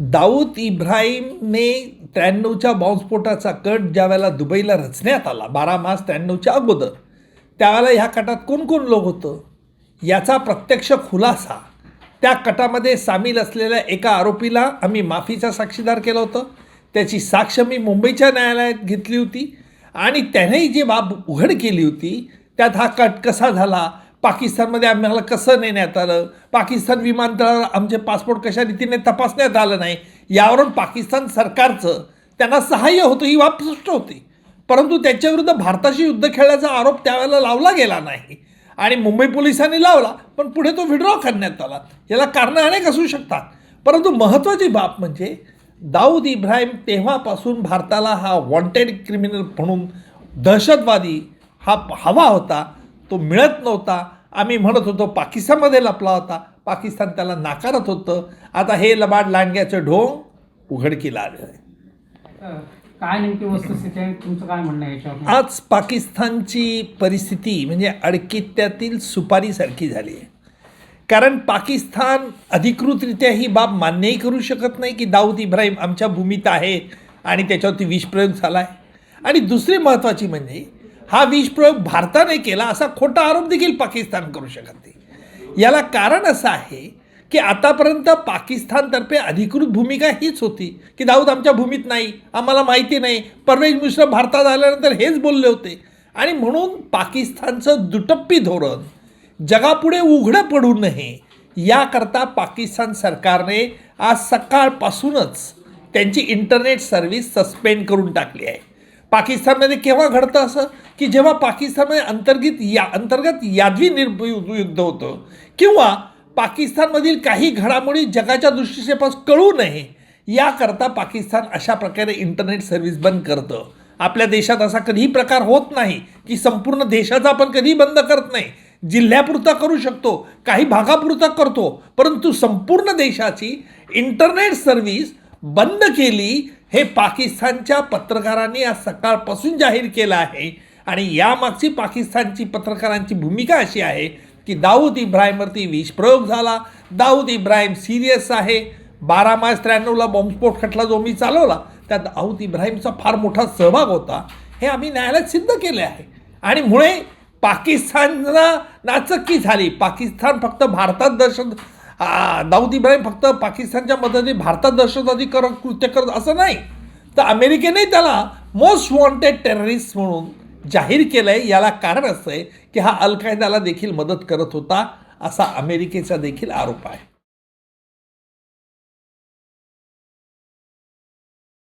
Dawood इब्राहिमने त्र्याण्णवच्या बॉम्बस्फोटाचा cut ज्या वेळेला दुबईला रचण्यात आला बारा मार्च त्र्याण्णवच्या अगोदर त्यावेळेला ह्या कटात कोण कोण लोक होतं? याचा प्रत्यक्ष खुलासा त्या कटामध्ये सामील असलेल्या एका आरोपीला आम्ही माफीचा साक्षीदार केलं होतं. त्याची साक्ष मी मुंबईच्या न्यायालयात घेतली होती आणि त्यानेही जी बाब उघड केली होती त्यात हा कट कसा झाला पाकिस्तानमध्ये आम्हाला कसं नेण्यात आलं? पाकिस्तान विमानतळावर आमचे पासपोर्ट कशा रीतीने तपासण्यात आलं नाही? यावरून पाकिस्तान सरकारचं त्यांना सहाय्य होतं ही बाब स्पष्ट होती. परंतु त्याच्याविरुद्ध भारताशी युद्ध खेळण्याचा आरोप त्यावेळेला लावला गेला नाही. आणि मुंबई पोलिसांनी लावला पण पुढे तो विड्रॉ करण्यात आला. याला कारणं अनेक असू शकतात. परंतु महत्त्वाची बाब म्हणजे दाऊद इब्राहिम तेव्हापासून भारताला हा वॉन्टेड क्रिमिनल म्हणून दहशतवादी हा हवा होता. तो मिळत नव्हता. आम्ही म्हणत होतो पाकिस्तानमध्ये लपला होता. पाकिस्तान त्याला नाकारत होतं. आता हे लबाड लांडग्याचं ढोंग उघडकीला आलं आहे काय नेमकी वस्तुस्थिती आहे? तुमचं काय म्हणणं आहे याच्यावर? आज पाकिस्तानची परिस्थिती म्हणजे अडकित्यातील सुपारीसारखी झाली आहे. कारण पाकिस्तान अधिकृतरित्या ही बाब मान्यही करू शकत नाही की दाऊद इब्राहिम आमच्या भूमीत आहे आणि त्याच्यावरती विषप्रयोग झाला आहे आणि दुसरी महत्त्वाची म्हणजे हा विषप्रयोग भारताने केला असा खोटा आरोप देखील पाकिस्तान करू शकत नाही. याला कारण असं आहे की आतापर्यंत पाकिस्तानतर्फे अधिकृत भूमिका हीच होती की दाऊद आमच्या भूमीत नाही आम्हाला माहिती नाही. परवेज मिश्र भारतात आल्यानंतर हेच बोलले होते. आणि म्हणून पाकिस्तानचं दुटप्पी धोरण जगापुढे उघडं पडू नये याकरता पाकिस्तान सरकारने आज सकाळपासूनच त्यांची इंटरनेट सर्व्हिस सस्पेंड करून टाकली आहे. पाकिस्तानमध्ये केव्हा घडतं असं? की जेव्हा पाकिस्तानमध्ये अंतर्गत या अंतर्गत यादवी निर् युद्ध होतं किंवा पाकिस्तानमधील काही घडामोडी जगाच्या दृष्टिक्षेपास कळू नये याकरता पाकिस्तान अशा प्रकारे इंटरनेट सर्व्हिस बंद करतं. आपल्या देशात असा कधीही प्रकार होत नाही की संपूर्ण देशाचा आपण कधीही बंद करत नाही. जिल्ह्यापुरता करू शकतो काही भागापुरता करतो परंतु संपूर्ण देशाची इंटरनेट सर्व्हिस बंद केली हे पाकिस्तानच्या पत्रकारांनी आज सकाळपासून जाहीर केलं आहे. आणि यामागची पाकिस्तानची पत्रकारांची भूमिका अशी आहे की दाऊद इब्राहिमवरती विषप्रयोग झाला. दाऊद इब्राहिम सिरियस आहे. बारा मार्च त्र्याण्णवला बॉम्बस्फोट खटला जो मी चालवला त्यात दाऊद इब्राहिमचा फार मोठा सहभाग होता हे आम्ही न्यायालयात सिद्ध केले आहे. आणि मुळे पाकिस्तानला नाचक्की झाली. पाकिस्तान फक्त भारतात दहशत दाऊद इब्राहिम फक्त पाकिस्तानच्या मदतीने भारतात दहशतवादी कर कृत्य करत असं नाही. तर अमेरिकेने त्याला मोस्ट वॉन्टेड टेररिस्ट म्हणून जाहीर केलं आहे याला कारण असं आहे की हा अल कायदाला देखील मदत करत होता असा अमेरिकेचा देखील आरोप आहे.